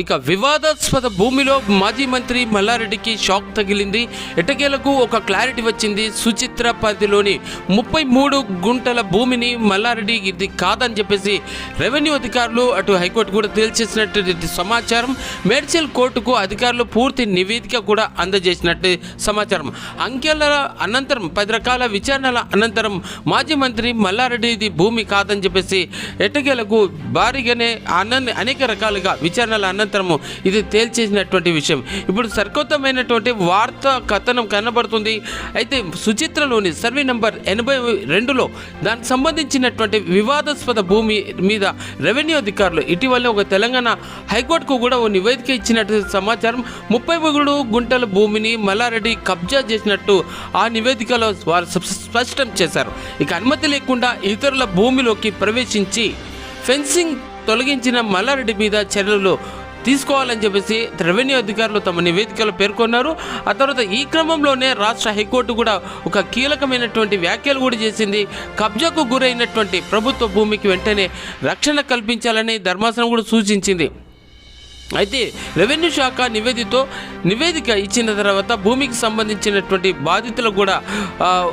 ఇక వివాదాస్పద భూమిలో మాజీ మంత్రి మల్లారెడ్డికి షాక్ తగిలింది. ఎటకేలకు ఒక క్లారిటీ వచ్చింది. సుచిత్ర పరిధిలోని ముప్పై మూడు గుంటల భూమిని మల్లారెడ్డి ఇది కాదని చెప్పేసి రెవెన్యూ అధికారులు అటు హైకోర్టు కూడా తేల్చేసినట్టు సమాచారం. మేడ్చల్ కోర్టుకు అధికారులు పూర్తి నివేదిక కూడా అందజేసినట్టు సమాచారం. అంకెల అనంతరం పది రకాల విచారణల అనంతరం మాజీ మంత్రి మల్లారెడ్డి ఇది భూమి కాదని చెప్పేసి ఎటకేలకు భారీగానే అనేక రకాలుగా విచారణల అనంతరము ఇది తేల్చేసినటువంటి విషయం. ఇప్పుడు సర్కొత్తమైనటువంటి వార్త కథనం కనబడుతుంది. అయితే సుచిత్రలోని సర్వే నంబర్ ఎనభై రెండులో దానికి సంబంధించినటువంటి వివాదాస్పద భూమి మీద రెవెన్యూ అధికారులు ఇటీవల ఒక తెలంగాణ హైకోర్టుకు కూడా ఓ నివేదిక ఇచ్చినట్టు సమాచారం. ముప్పై మూడు గుంటల భూమిని మల్లారెడ్డి కబ్జా చేసినట్టు ఆ నివేదికలో వారు స్పష్టం చేశారు. ఇక అనుమతి లేకుండా ఇతరుల భూమిలోకి ప్రవేశించి ఫెన్సింగ్ తొలగించిన మల్లారెడ్డి మీద చర్యలు తీసుకోవాలని చెప్పేసి రెవెన్యూ అధికారులు తమ నివేదికలో పేర్కొన్నారు. ఆ తర్వాత ఈ క్రమంలోనే రాష్ట్ర హైకోర్టు కూడా ఒక కీలకమైనటువంటి వ్యాఖ్యలు కూడా చేసింది. కబ్జాకు గురైనటువంటి ప్రభుత్వ భూమికి వెంటనే రక్షణ కల్పించాలని ధర్మాసనం కూడా సూచించింది. అయితే రెవెన్యూ శాఖ నివేదితో నివేదిక ఇచ్చిన తర్వాత భూమికి సంబంధించినటువంటి బాధితులకు కూడా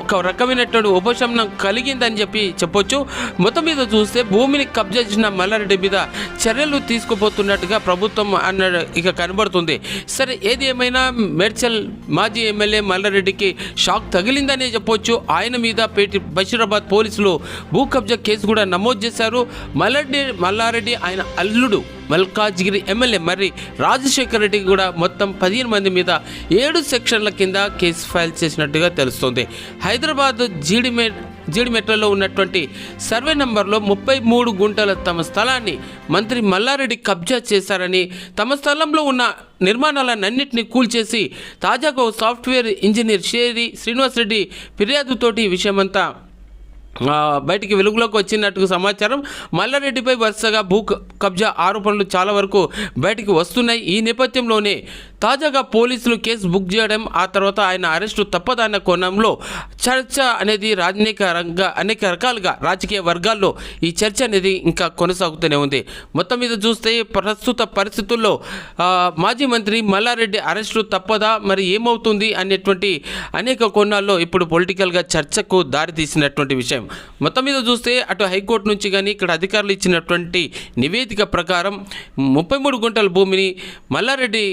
ఒక రకమైనటువంటి ఉపశమనం కలిగిందని చెప్పి చెప్పొచ్చు. మొత్తం మీద చూస్తే భూమిని కబ్జా చేసిన మల్లారెడ్డి మీద చర్యలు తీసుకుపోతున్నట్టుగా ప్రభుత్వం అన్న ఇక కనబడుతుంది. సరే ఏది ఏమైనా మేడ్చల్ మాజీ ఎమ్మెల్యే మల్లారెడ్డికి షాక్ తగిలిందనే చెప్పొచ్చు. ఆయన మీద పేటి బషీరాబాద్ పోలీసులు భూ కబ్జా కేసు కూడా నమోదు చేశారు. మల్లారెడ్డి మల్లారెడ్డి ఆయన అల్లుడు. మల్కాజ్గిరి ఎమ్మెల్యే మర్రి రాజశేఖర్ రెడ్డి కూడా మొత్తం పదిహేను మంది మీద ఏడు సెక్షన్ల కింద కేసు ఫైల్ చేసినట్టుగా తెలుస్తోంది. హైదరాబాద్ జీడిమే జీడిమెట్లలో ఉన్నటువంటి సర్వే నంబర్లో ముప్పై మూడు గుంటల తమ స్థలాన్ని మంత్రి మల్లారెడ్డి కబ్జా చేశారని తమ స్థలంలో ఉన్న నిర్మాణాలన్నింటినీ కూల్చేసి తాజాగా ఓ సాఫ్ట్వేర్ ఇంజనీర్ షేరి శ్రీనివాసరెడ్డి ఫిర్యాదుతోటి ఈ విషయమంతా బయటికి వెలుగులోకి వచ్చినట్టు సమాచారం. మల్లారెడ్డిపై వరుసగా భూ కబ్జా ఆరోపణలు చాలా వరకు బయటికి వస్తున్నాయి. ఈ నేపథ్యంలోనే తాజాగా పోలీసులు కేసు బుక్ చేయడం ఆ తర్వాత ఆయన అరెస్టు తప్పదన్న కోణంలో చర్చ అనేది రాజనీక రంగ అనేక రకాలుగా రాజకీయ వర్గాల్లో ఈ చర్చ అనేది ఇంకా కొనసాగుతూనే ఉంది. మొత్తం మీద చూస్తే ప్రస్తుత పరిస్థితుల్లో మాజీ మంత్రి మల్లారెడ్డి అరెస్టు తప్పదా మరి ఏమవుతుంది అనేటువంటి అనేక కోణాల్లో ఇప్పుడు పొలిటికల్గా చర్చకు దారితీసినటువంటి విషయం. మొత్తం మీద చూస్తే అటు హైకోర్టు నుంచి కానీ ఇక్కడ అధికారులు ఇచ్చినటువంటి నివేదిక ప్రకారం ముప్పై మూడు గుంటల భూమిని మల్లారెడ్డి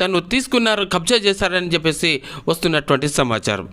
తను తీసుకున్నారు కబ్జా చేశారని చెప్పేసి వస్తున్నటువంటి సమాచారం.